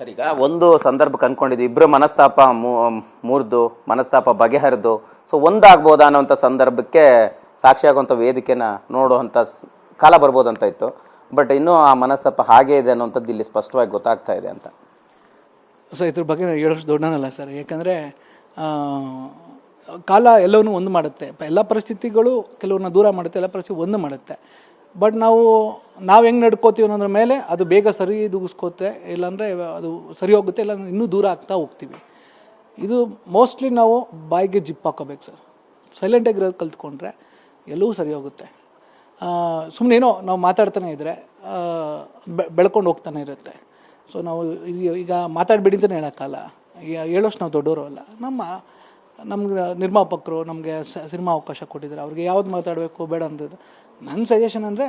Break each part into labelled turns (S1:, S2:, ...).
S1: Sir, ಈಗ ಒಂದು ಸಂದರ್ಭಕ್ಕೆ ಅನ್ಕೊಂಡಿದ್ವಿ ಇಬ್ಬರು ಮನಸ್ತಾಪ ಮೂರ್ದು, ಮನಸ್ತಾಪ ಬಗೆಹರಿದು. ಸೊ ಒಂದಾಗ್ಬೋದಾ ಅನ್ನೋಂಥ ಸಂದರ್ಭಕ್ಕೆ ಸಾಕ್ಷಿಯಾಗುವಂಥ ವೇದಿಕೆನ ನೋಡುವಂಥ ಕಾಲ ಬರ್ಬೋದಂತ ಇತ್ತು. ಬಟ್ ಇನ್ನೂ ಆ ಮನಸ್ತಾಪ ಹಾಗೆ ಇದೆ ಅನ್ನೋಂಥದ್ದು ಇಲ್ಲಿ ಸ್ಪಷ್ಟವಾಗಿ ಗೊತ್ತಾಗ್ತಾ ಇದೆ ಅಂತ.
S2: ಸೊ ಇದ್ರ ಬಗ್ಗೆ ನಾನು ಹೇಳೋಷ್ಟು ದೊಡ್ಡನಲ್ಲ ಸರ್. ಯಾಕಂದರೆ ಕಾಲ ಎಲ್ಲವನ್ನೂ ಒಂದು ಮಾಡುತ್ತೆ. ಎಲ್ಲ ಪರಿಸ್ಥಿತಿಗಳು ಕೆಲವ್ರನ್ನ ದೂರ ಮಾಡುತ್ತೆ, ಎಲ್ಲ ಪರಿಸ್ಥಿತಿ ಒಂದು ಮಾಡುತ್ತೆ. ಬಟ್ ನಾವು ನಾವು ಹೆಂಗೆ ನಡ್ಕೋತೀವಿ ಅನ್ನೋದ್ರ ಮೇಲೆ ಅದು ಬೇಗ ಸರಿ ದೂಗಿಸ್ಕೋತೆ, ಇಲ್ಲಾಂದರೆ ಅದು ಸರಿ ಹೋಗುತ್ತೆ ಇಲ್ಲ ಇನ್ನೂ ದೂರ ಆಗ್ತಾ ಹೋಗ್ತೀವಿ. ಇದು ಮೋಸ್ಟ್ಲಿ ನಾವು ಬಾಯಿಗೆ ಜಿಪ್ ಹಾಕೋಬೇಕು ಸರ್. ಸೈಲೆಂಟಾಗಿರೋದು ಕಲ್ತ್ಕೊಂಡ್ರೆ ಎಲ್ಲವೂ ಸರಿ ಹೋಗುತ್ತೆ. ಸುಮ್ಮನೆ ಏನೋ ನಾವು ಮಾತಾಡ್ತಾನೆ ಇದ್ದರೆ ಬೆಳ್ಕೊಂಡು ಹೋಗ್ತಾನೆ ಇರುತ್ತೆ. ಸೊ ನಾವು ಈಗ ಮಾತಾಡಬೇಡಿ ಅಂತಲೇ ಹೇಳೋಕ್ಕಲ್ಲ ಹೇಳೋಷ್ಟು ನಾವು ದೊಡ್ಡವರು ಅಲ್ಲ. ನಮ್ಮ, ನಮ್ಗೆ ನಿರ್ಮಾಪಕರು ನಮಗೆ ಸಿನಿಮಾ ಅವಕಾಶ ಕೊಟ್ಟಿದ್ದಾರೆ. ಅವ್ರಿಗೆ ಯಾವ್ದು ಮಾತಾಡಬೇಕು ಬೇಡ ಅಂತ ನನ್ನ ಸಜೆಷನ್ ಅಂದರೆ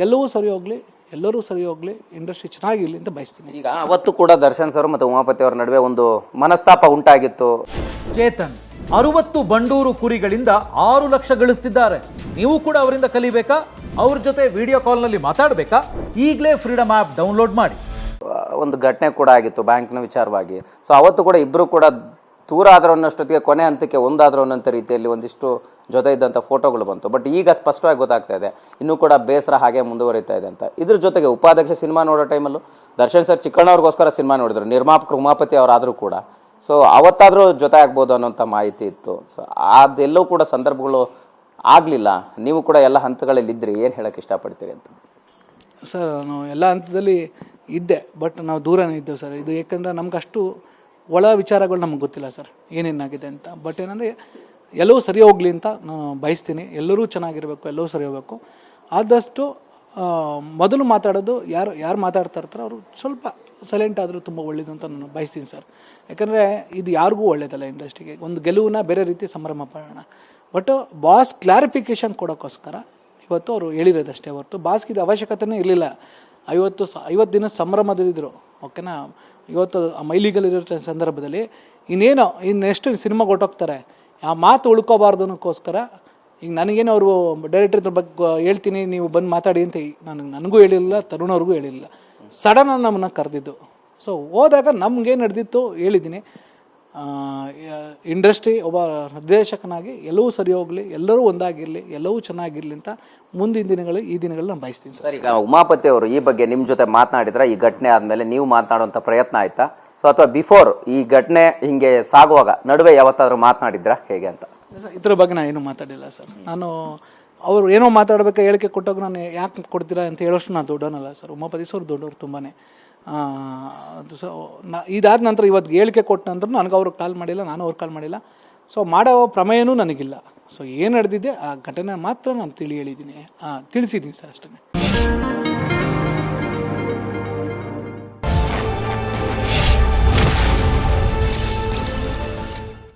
S2: ಎಲ್ಲವೂ ಸರಿ ಹೋಗಲಿ ಎಲ್ಲರೂ ಸರಿ ಹೋಗಲಿ ಇಂಡಸ್ಟ್ರಿ ಚೆನ್ನಾಗಿರಲಿ ಅಂತ ಬಯಸ್ತೀನಿ.
S1: ಈಗ ಅವತ್ತು ಕೂಡ ದರ್ಶನ್ ಸರ್ ಮತ್ತು ಉಮಾಪತಿ ಅವರ ನಡುವೆ ಒಂದು ಮನಸ್ತಾಪ ಉಂಟಾಗಿತ್ತು.
S3: ಚೇತನ್ ಅರುವತ್ತು ಬಂಡೂರು ಕುರಿಗಳಿಂದ ಆರು ಲಕ್ಷ ಗಳಿಸ್ತಿದ್ದಾರೆ. ನೀವು ಕೂಡ ಅವರಿಂದ ಕಲಿಬೇಕಾ? ಅವ್ರ ಜೊತೆ ವಿಡಿಯೋ ಕಾಲ್ನಲ್ಲಿ ಮಾತಾಡಬೇಕಾ? ಈಗಲೇ ಫ್ರೀಡಮ್ ಆ್ಯಪ್ ಡೌನ್ಲೋಡ್ ಮಾಡಿ.
S1: ಒಂದು ಘಟನೆ ಕೂಡ ಆಗಿತ್ತು ಬ್ಯಾಂಕ್ನ ವಿಚಾರವಾಗಿ. ಸೊ ಅವತ್ತು ಕೂಡ ಇಬ್ಬರು ಕೂಡ ದೂರ ಆದರೂ ಅನ್ನೋಷ್ಟೊತ್ತಿಗೆ ಕೊನೆ ಹಂತಕ್ಕೆ ಒಂದಾದರೂ ಅನ್ನೋಂಥ ರೀತಿಯಲ್ಲಿ ಒಂದಿಷ್ಟು ಜೊತೆ ಇದ್ದಂಥ ಫೋಟೋಗಳು ಬಂತು. ಬಟ್ ಈಗ ಸ್ಪಷ್ಟವಾಗಿ ಗೊತ್ತಾಗ್ತಾ ಇದೆ, ಇನ್ನೂ ಕೂಡ ಬೇಸರ ಹಾಗೆ ಮುಂದುವರಿತಾ ಇದೆ ಅಂತ. ಇದ್ರ ಜೊತೆಗೆ ಉಪಾಧ್ಯಕ್ಷ ಸಿನಿಮಾ ನೋಡೋ ಟೈಮಲ್ಲೂ ದರ್ಶನ್ ಸರ್ ಚಿಕ್ಕಣ್ಣವ್ರಿಗೋಸ್ಕರ ಸಿನಿಮಾ ನೋಡಿದ್ರು ನಿರ್ಮಾಪಕರು ಉಮಾಪತಿ ಅವರಾದರೂ ಕೂಡ. ಸೊ ಅವತ್ತಾದರೂ ಜೊತೆ ಆಗ್ಬೋದು ಅನ್ನೋಂಥ ಮಾಹಿತಿ ಇತ್ತು. ಸೊ ಅದೆಲ್ಲವೂ ಕೂಡ ಸಂದರ್ಭಗಳು ಆಗಲಿಲ್ಲ. ನೀವು ಕೂಡ ಎಲ್ಲ ಹಂತಗಳಲ್ಲಿ ಏನು ಹೇಳಕ್ಕೆ ಇಷ್ಟಪಡ್ತೀರಿ ಅಂತ?
S2: ಸರ್, ನಾನು ಎಲ್ಲ ಹಂತದಲ್ಲಿ ಇದ್ದೆ, ಬಟ್ ನಾವು ದೂರನೇ ಇದ್ದೇವೆ ಸರ್. ಇದು ಏಕೆಂದರೆ ನಮ್ಗೆ ಅಷ್ಟು ಒಳ ವಿಚಾರಗಳು ನಮ್ಗೆ ಗೊತ್ತಿಲ್ಲ ಸರ್, ಏನೇನಾಗಿದೆ ಅಂತ. ಬಟ್ ಏನಂದರೆ, ಎಲ್ಲವೂ ಸರಿ ಹೋಗಲಿ ಅಂತ ನಾನು ಬಯಸ್ತೀನಿ. ಎಲ್ಲರೂ ಚೆನ್ನಾಗಿರಬೇಕು, ಎಲ್ಲವೂ ಸರಿ ಹೋಗಬೇಕು. ಆದಷ್ಟು ಮೊದಲು ಮಾತಾಡೋದು ಯಾರು ಯಾರು ಮಾತಾಡ್ತಾ ಇರ್ತಾರೋ ಅವರು ಸ್ವಲ್ಪ ಸೈಲೆಂಟ್ ಆದರೂ ತುಂಬ ಒಳ್ಳೇದು ಅಂತ ನಾನು ಬಯಸ್ತೀನಿ ಸರ್. ಯಾಕಂದರೆ, ಇದು ಯಾರಿಗೂ ಒಳ್ಳೇದಲ್ಲ ಇಂಡಸ್ಟ್ರಿಗೆ ಒಂದು ಗೆಲುವನ್ನ ಬೇರೆ ರೀತಿ ಸಂಭ್ರಮ ಪಡೋಣ. ಬಟ್ ಬಾಸ್ ಕ್ಲಾರಿಫಿಕೇಷನ್ ಕೊಡೋಕ್ಕೋಸ್ಕರ ಇವತ್ತು ಅವರು ಹೇಳಿರೋದಷ್ಟೇ ಹೊರತು ಇದು ಅವಶ್ಯಕತೆನೇ ಇರಲಿಲ್ಲ. ಐವತ್ತು ಸ, ಐವತ್ತು ದಿನ ಸಂಭ್ರಮದಲ್ಲಿದ್ದರು ಓಕೆನಾ ಇವತ್ತು ಮೈಲಿಗಲ್ ಇರೋ ಸಂದರ್ಭದಲ್ಲಿ ಇನ್ನೇನೋ ಇನ್ನೆಷ್ಟು ಸಿನಿಮಾಗೆ ಹೊಟ್ಟೋಗ್ತಾರೆ ಆ ಮಾತು ಉಳ್ಕೋಬಾರ್ದು ಅನ್ನೋಕ್ಕೋಸ್ಕರ ಈಗ ನನಗೇನು ಅವರು ಡೈರೆಕ್ಟರ್ ಬಗ್ಗೆ ಹೇಳ್ತೀನಿ, ನೀವು ಬಂದು ಮಾತಾಡಿ ಅಂತ ನನಗೆ, ನನಗೂ ಹೇಳಿಲ್ಲ, ತರುಣವ್ರಿಗೂ ಹೇಳಿಲ್ಲ. ಸಡನ್ ನಮ್ಮನ್ನ ಕರೆದಿದ್ದು. ಸೊ ಹೋದಾಗ ನಮ್ಗೇನು ನಡೆದಿತ್ತು ಹೇಳಿದ್ದೀನಿ. ಇಂಡಸ್ಟ್ರಿ ಒಬ್ಬ ನಿರ್ದೇಶಕನಾಗಿ ಎಲ್ಲವೂ ಸರಿ ಹೋಗಲಿ ಎಲ್ಲರೂ ಒಂದಾಗಿರಲಿ ಎಲ್ಲವೂ ಚೆನ್ನಾಗಿರಲಿ ಅಂತ ಮುಂದಿನ ದಿನಗಳಲ್ಲಿ ಈ ದಿನಗಳಲ್ಲಿ ನಾನು ಬಯಸ್ತೀನಿ ಸರ್.
S1: ಸರ್ ಈಗ ಉಮಾಪತಿ ಅವರು ಈ ಬಗ್ಗೆ ನಿಮ್ಮ ಜೊತೆ ಮಾತನಾಡಿದ್ರೆ ಈ ಘಟನೆ ಆದಮೇಲೆ ನೀವು ಮಾತನಾಡುವಂಥ ಪ್ರಯತ್ನ ಆಯ್ತಾ? ಸೊ ಅಥವಾ ಬಿಫೋರ್ ಈ ಘಟನೆ ಹಿಂಗೆ ಸಾಗುವಾಗ ನಡುವೆ ಯಾವತ್ತಾದರೂ ಮಾತನಾಡಿದ್ರ? ಹೇಗೆ ಅಂತ?
S2: ಸರ್, ಇದ್ರ ಬಗ್ಗೆ ನಾನು ಏನೂ ಮಾತಾಡಿಲ್ಲ ಸರ್. ನಾನು ಅವರು ಏನೋ ಮಾತಾಡಬೇಕು ಹೇಳಿಕೆ ಕೊಟ್ಟಾಗ ನಾನು ಯಾಕೆ ಕೊಡ್ತೀರಾ ಅಂತ ಹೇಳೋಷ್ಟು ನಾನು ದೊಡ್ಡವನಲ್ಲ ಸರ್. ಉಮಾಪತಿ ಸರ್ ದೊಡ್ಡವರು ತುಂಬಾ ಅದು ಸೊ, ನ, ಇದಾದ ನಂತರ ಇವತ್ತು ಹೇಳಿಕೆ ಕೊಟ್ಟ ನಂತರ ನನಗೆ ಅವ್ರಿಗೆ ಕಾಲ್ ಮಾಡಿಲ್ಲ, ನಾನು ಅವ್ರಿಗೆ ಕಾಲ್ ಮಾಡಿಲ್ಲ. ಸೊ ಮಾಡೋ ಪ್ರಮೇಯನೂ ನನಗಿಲ್ಲ. ಸೊ ಏನು ನಡೆದಿದೆ, ಆ ಘಟನೆ ಮಾತ್ರ ನಾನು ತಿಳಿ ಹೇಳಿದ್ದೀನಿ. ತಿಳಿಸಿದ್ದೀನಿ ಸರ್ ಅಷ್ಟೇ